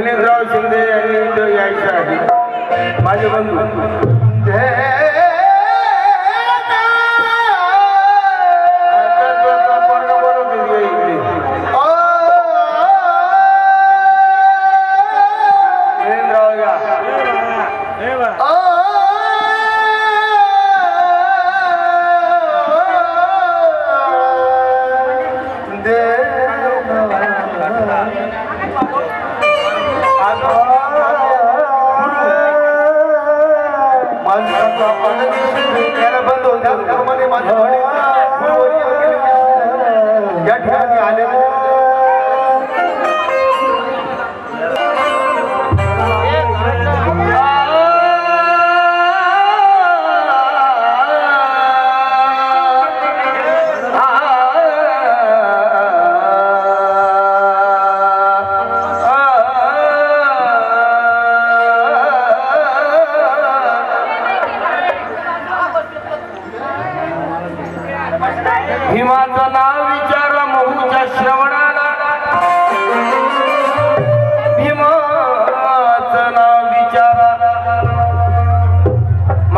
William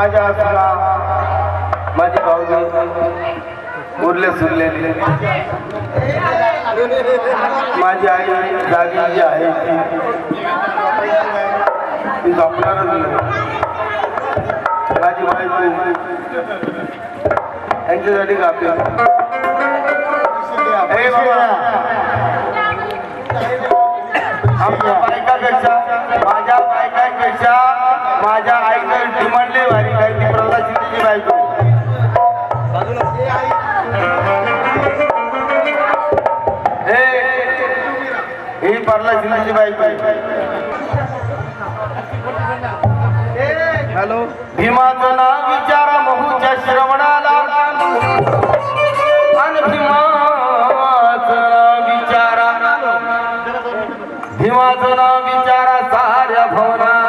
माझ्या आसला माझी भाऊजी उरले सुरलेले. माझी आई जागी जी आहे ती ती झोपणारच नाही. माझी बायको यांच्यासाठी कापली हे आमच्या बायकापेक्षा माझ्या शिंदेची बायको हॅलो. भीमाचं नाव विचारा महूच्या श्रवणाला. आणि भीमाचं नाव विचारा. भीमाचं नाव विचारा साऱ्या भवनाला.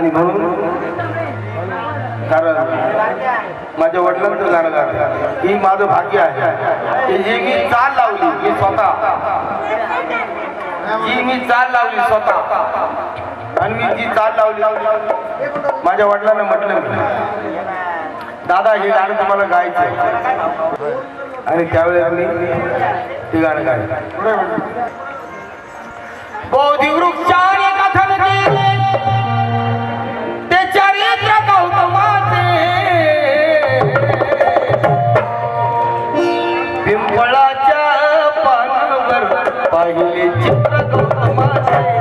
आणि म्हणून कारण माझ्या वडिलांचं गाणं गाणं. ही माझं भाग्य आहे. जी मी चाल लावली मी स्वतः. जी मी चाल लावली स्वतः. आणि मी जी चाल लावली माझ्या वडिलांना म्हटलं दादा हे गाणं तुम्हाला गायचं आहे." आणि त्यावेळेस मी ते गाणं गायचं बोधी वृक्षाने Bye.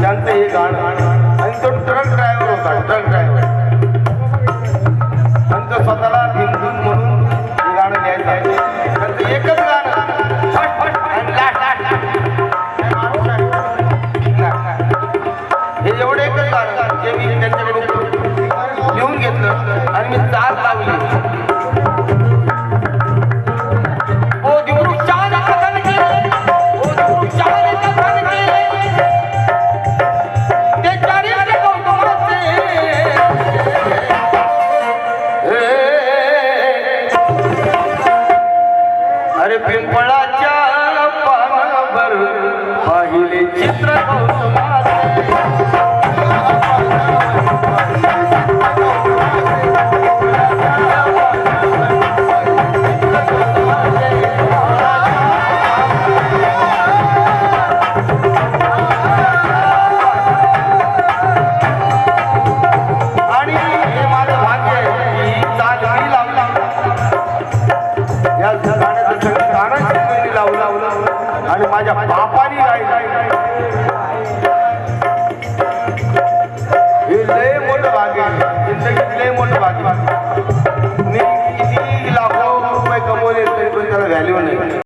त्यांचं हे गाणं आणि तो ट्रक ड्रायव्हर होता. ट्रक